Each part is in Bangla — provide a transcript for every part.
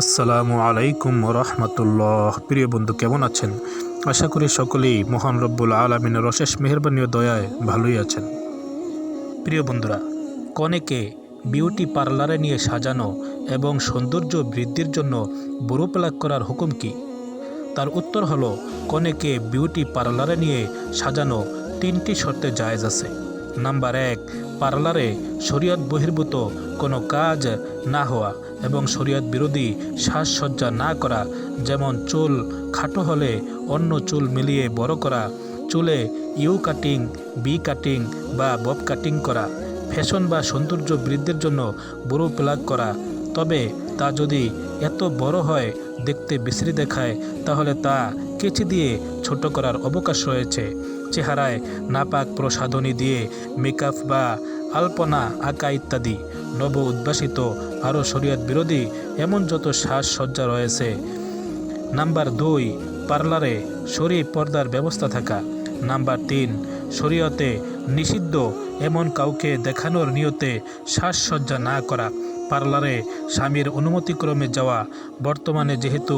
আসসালামু আলাইকুম রহমতুল্লাহ প্রিয় বন্ধু, কেমন আছেন? আশা করি সকলেই মহান রব্বুল আলমিনের অশেষ মেহরবানি ও দয়ায় ভালোই আছেন। প্রিয় বন্ধুরা, কনেকে বিউটি পার্লারে নিয়ে সাজানো এবং সৌন্দর্য বৃদ্ধির জন্য বুড়ো করার হুকুম কি? তার উত্তর হলো, কনেকে বিউটি পার্লারে নিয়ে সাজানো তিনটি শর্তে জায়েজ আছে। নাম্বার এক, পার্লারে শরীয়ত বহির্ভূত কোনো কাজ না হওয়া এবং শরীয়ত বিরোধী সাজসজ্জা না করা, যেমন চুল খাটো হলে অন্য চুল মিলিয়ে বড় করা, চুলে ইউ কাটিং, বি কাটিং বা বব কাটিং করা, ফ্যাশন বা সৌন্দর্য বৃদ্ধির জন্য বুড়ো প্লাগ করা। তবে তা যদি এত বড় হয়, দেখতে বিশ্রী দেখায়, তাহলে তা কেচি দিয়ে ছোট করার অবকাশ রয়েছে। চেহারায় নাপাক প্রসাধনী দিয়ে মেকআপ বা আলপনা আঁকা ইত্যাদি। নব উদ্ভাসিত আরও শরীয়ত বিরোধী এমন যত সাজসজ্জা রয়েছে। নাম্বার দুই, পার্লারে শরী পর্দার ব্যবস্থা থাকা। নাম্বার তিন, শরীয়তে নিষিদ্ধ এমন কাউকে দেখানোর নিয়তে সাজসজ্জা না করা। পার্লারে স্বামীর অনুমতিক্রমে যাওয়া। বর্তমানে যেহেতু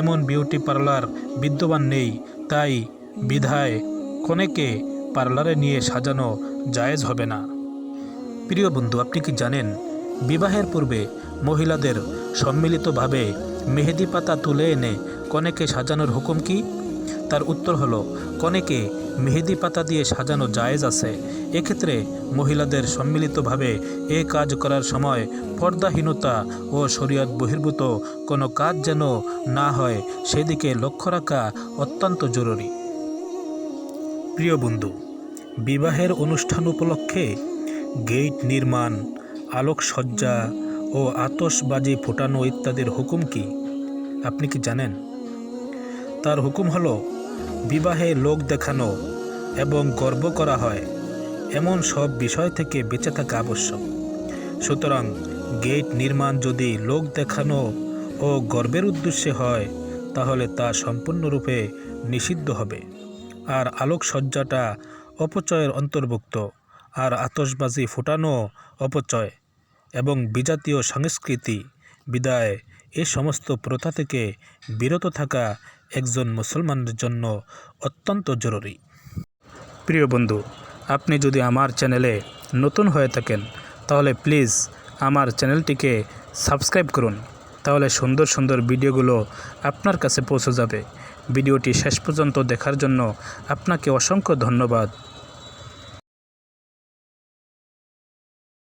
এমন বিউটি পার্লার বিদ্যমান নেই, তাই বিধায় কনেকে পার্লারে নিয়ে সাজানো জায়েজ হবে না। প্রিয় বন্ধু, আপনি কি জানেন, বিবাহের পূর্বে মহিলাদের সম্মিলিতভাবে মেহেদি পাতা তুলে এনে কনেকে সাজানোর হুকুম কি? তার উত্তর হলো, কনেকে মেহেদি পাতা দিয়ে সাজানো জায়েজ আছে। এক্ষেত্রে মহিলাদের সম্মিলিতভাবে এ কাজ করার সময় পর্দাহীনতা ও শরীয়ত বহির্ভূত কোনো কাজ যেন না হয়, সেদিকে লক্ষ্য রাখা অত্যন্ত জরুরি। প্রিয় বন্ধু, বিবাহের অনুষ্ঠান উপলক্ষে গেট নির্মাণ, আলোকসজ্জা ও আতশবাজি ফোটানো ইত্যাদির হুকুম কি? আপনি কি জানেন? তার হুকুম হলো, বিবাহে লোক দেখানো এবং গর্ব করা হয়। এমন সব বিষয় থেকে বেঁচে থাকা আবশ্যক। সুতরাং গেট নির্মাণ যদি লোক দেখানো ও গর্বের উদ্দেশ্যে হয়, তাহলে তা সম্পূর্ণরূপে নিষিদ্ধ হবে। আর আলোকসজ্জাটা অপচয়ের অন্তর্ভুক্ত, আর আতসবাজি ফোটানো অপচয় এবং বিজাতীয় সংস্কৃতি বিদায় এ সমস্ত প্রথা থেকে বিরত থাকা একজন মুসলমানের জন্য অত্যন্ত জরুরি। প্রিয় বন্ধু, আপনি যদি আমার চ্যানেলে নতুন হয়ে থাকেন, তাহলে প্লিজ আমার চ্যানেলটিকে সাবস্ক্রাইব করুন। তাহলে সুন্দর সুন্দর ভিডিওগুলো আপনার কাছে পৌঁছে যাবে। ভিডিওটি শেষ পর্যন্ত দেখার জন্য আপনাকে অসংখ্য ধন্যবাদ।